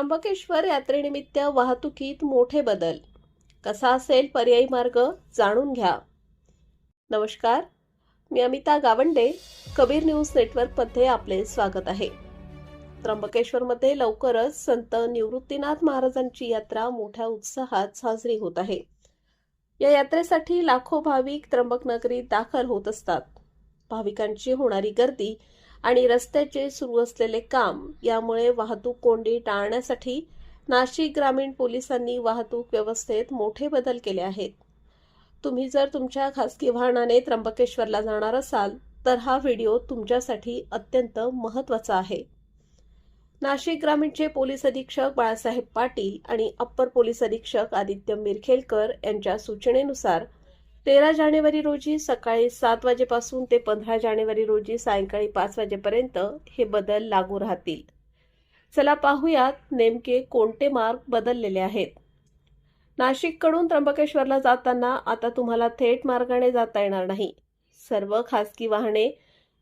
त्र्यंबकेश्वर यात्रेनिमित्त वाहतुकीत मोठे बदल. कसा असेल पर्यायी मार्ग जाणून घ्या. नमस्कार मी अमिता गावंडे कबीर न्यूज नेटवर्कमध्ये आपले स्वागत आहे. त्र्यंबकेश्वरमध्ये लवकरच संत निवृत्तीनाथ महाराजांची यात्रा मोठ्या उत्साहात साजरी होत आहे. या यात्रेसाठी लाखो भाविक त्र्यंबक नगरीत दाखल होत असतात. भाविकांची होणारी गर्दी आणि रस्त्याचे सुरू असलेले काम यामुळे वाहतूक कोंडी टाळण्यासाठी नाशिक ग्रामीण पोलिसांनी वाहतूक व्यवस्थेत मोठे बदल केले आहेत. तुम्ही जर तुमच्या खासगी वाहनाने त्र्यंबकेश्वरला जाणार असाल तर हा व्हिडिओ तुमच्यासाठी अत्यंत महत्त्वाचा आहे. नाशिक ग्रामीणचे पोलीस अधीक्षक बाळासाहेब पाटील आणि अप्पर पोलीस अधीक्षक आदित्य मिरखेलकर यांच्या सूचनेनुसार तेरा जानेवारी रोजी सकाळी सात वाजेपासून ते पंधरा जानेवारी रोजी सायंकाळी पाच वाजेपर्यंत हे बदल लागू राहतील. चला पाहूयात नेमके कोणते मार्ग बदललेले आहेत. नाशिककडून त्र्यंबकेश्वरला जाताना आता तुम्हाला थेट मार्गाने जाता येणार नाही. सर्व खासगी वाहने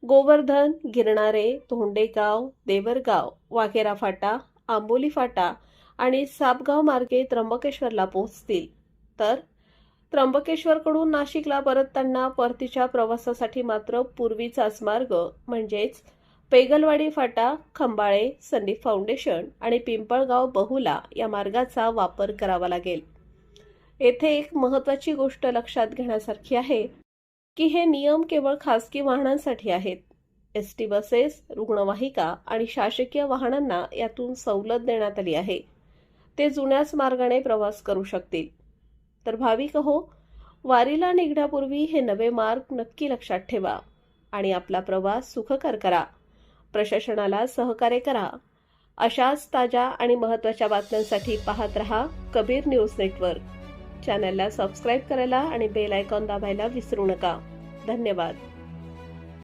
गोवर्धन गिरणारे धोंडेगाव देवरगाव वाघेरा फाटा आंबोली फाटा आणि सापगाव मार्गे त्र्यंबकेश्वरला पोहोचतील. तर त्र्यंबकेश्वरकडून नाशिकला परतताना परतीच्या प्रवासासाठी मात्र पूर्वीचाच मार्ग म्हणजेच पेगलवाडी फाटा खंबाळे संदीप फाउंडेशन आणि पिंपळगाव बहुला या मार्गाचा वापर करावा लागेल. येथे एक महत्त्वाची गोष्ट लक्षात घेण्यासारखी आहे की हे नियम केवळ खासगी वाहनांसाठी आहेत. एस टी बसेस रुग्णवाहिका आणि शासकीय वाहनांना यातून सवलत देण्यात आली आहे. ते जुन्याच मार्गाने प्रवास करू शकतील. तर भाविक हो वारीला निघण्यापूर्वी हे नवे मार्ग नक्की लक्षात ठेवा आणि आपला प्रवास सुखकर करा. प्रशासनाला सहकार्य करा. अशाच ताज्या आणि महत्त्वाच्या बातम्यांसाठी पाहत रहा कबीर न्यूज नेटवर्क. चॅनलला सबस्क्राईब करायला आणि बेल आयकॉन दाबायला विसरू नका. धन्यवाद.